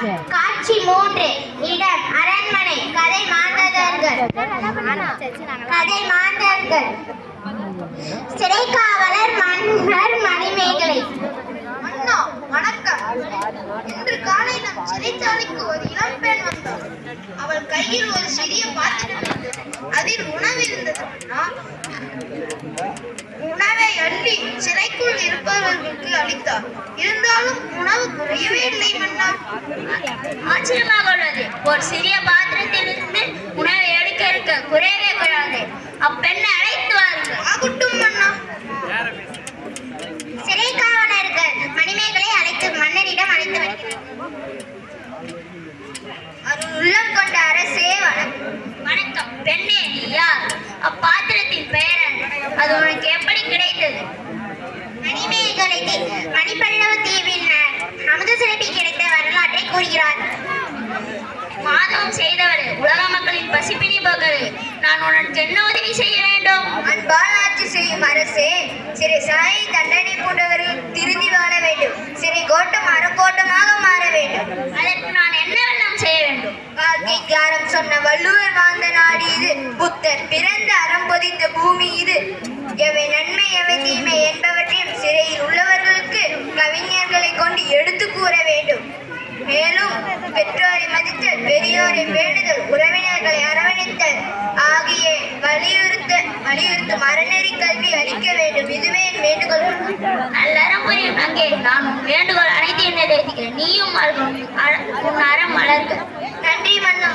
காட்சி மூன்று. இடம் அரண்மனை. கதை மாந்தர்கள். கதை மாந்தர்கள். சிறை காவலர் மன்னர் மணிமேகலை. அண்ணா வணக்கம். இன்று காலை நம் சிறைச்சாலைக்கு ஒரு இளம்பெண் அவள் கையில் ஒரு சிறிய பாத்திரம் இருந்தது. அதில் உணவு இருந்தது. உணவை அள்ளி சிறைக்குள் இருப்பவர்களுக்கு அளித்தார் இருந்தாலும் உணவு குறையவே இல்லை மன்னா. ஆச்சரியமாக உள்ளது ஒரு சிறிய பாத்திரத்திலிருந்து உணவை எடுக்க இருக்க குறையவே குறையாது. அப்பெண்ணை அழைத்து வாருங்கள். ஆகட்டும் மன்னா சிறை காவலர்கள் மணிமேகலை அழைத்து மன்னரிடம் அழைத்து வருகிறார் உள்ளம் கொண்ட அரசே வணக்கம். பெண்ணே நீ யார்? அப்பாத்திரத்தின் பெயர் அது உனக்கு எப்படி கிடைத்தது? மணிமேகலை மணிப்பல்லவ தீவின் அமுத சிறப்பி கிடைத்த கூறுகிறார் மாதவம் செய்தவரே உலக மக்களின் பசிப்பினி பகலே நான் உனக்கு என்ன உதவி செய்ய வேண்டும். அன்பால் ஆட்சி செய்யும் அரசே சிறை சாயை தண்டனை போன்றவர்கள் திருந்தி வாழ வேண்டும். சிறை கோட்டம் அறக்கோட்டமாக மாற வேண்டும். அதற்கு நான் என்னவெல்லாம் செய்ய வேண்டும்? வாழ்க்கைக்காரம் சொன்ன வள்ளுவர் வாழ்ந்த நாடு இது. புத்தர் பிறந்த அறம் பொதித்த பூமி இது. எவை நன்மை எவை தீமை என்பவற்றையும் சிறையில் உள்ளவர்களுக்கு கவிஞர்களை கொண்டு எடுத்து கூற வேண்டும். மேலும் பெற்றோரை மதித்தல் பெரியோரை பேணுதல் உறவினர்களை அரவணைத்தல் ஆகிய வலியுறுத்த வலியுறுத்தும் அறநெறி கல்வி அளிக்க வேண்டும். இதுவே என் வேண்டுகோள். நல்லறம் புரியும் அங்கே நான் வேண்டுகோள் அனைத்தையும் நிறைவேற்றுகிறேன் நீயும் உன் அறம் மலர்க நன்றி மன்னா